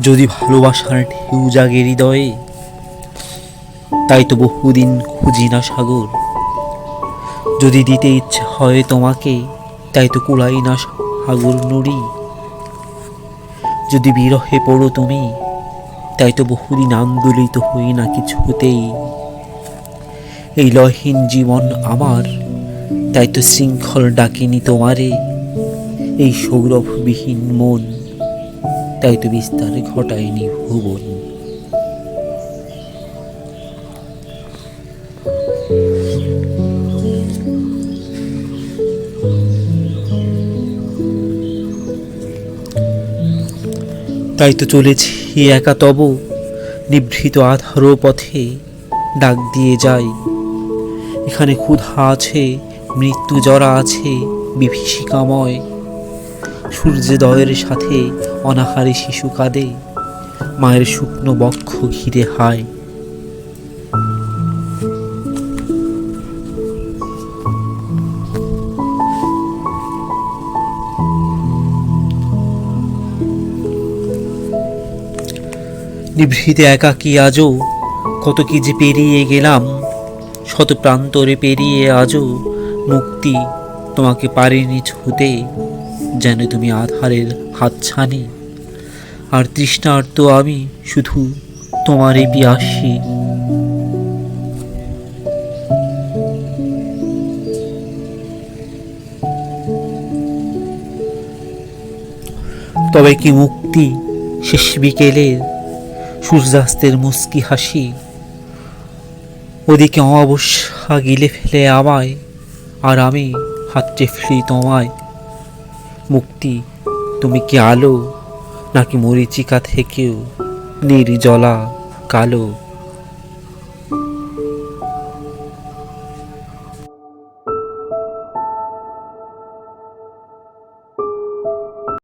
যদি ভালোবাসার ঢেউ জাগে হৃদয়ে, তাই তো বহুদিন খুঁজি না সাগর। যদি দিতে ইচ্ছে হয় তোমাকে, তাই তো কুড়াই না সাগর নুড়ি। যদি বিরহে পড়ো তুমি, তাই তো বহুদিন আন্দোলিত হই না কিছুতেই। এই লয়হীন জীবন আমার তাই তো শৃঙ্খল ডাকিনি তোমারে, এই সৌরভবিহীন মন। তাই তো বিস্তার ঘটায়নি ভুবন। তাই তো চলেছি একা তব, নিভৃত আধার পথে ডাক দিয়ে যাই। এখানে ক্ষুধা আছে মৃত্যু জরা আছে বিভীষিকাময়। সূর্যোদয়ের সাথে অনাহারে শিশু কাঁদে, মায়ের শুকনো বক্ষ ঘিরে হায়। নিভৃতে একাকী আজও কত কি যে পেরিয়ে গেলাম, শত প্রান্তরে পেরিয়ে আজও মুক্তি তোমাকে পারিনি ছুতে যেন তুমি আধারের হাতছানি আর তৃষ্ণার্ত আমি শুধু তোমারই পিয়াসী তবে কি মুক্তি শেষ বিকেলের সূর্যাস্তের মুস্কি হাসি? ওদিকে অমাবস্যা গিলে ফেলে আমায় আর আমি হাত চেফলি তোমায়। মুক্তি তুমি কি আলো? নাকি মরিচিকা থেকেও নির্জলা কালো?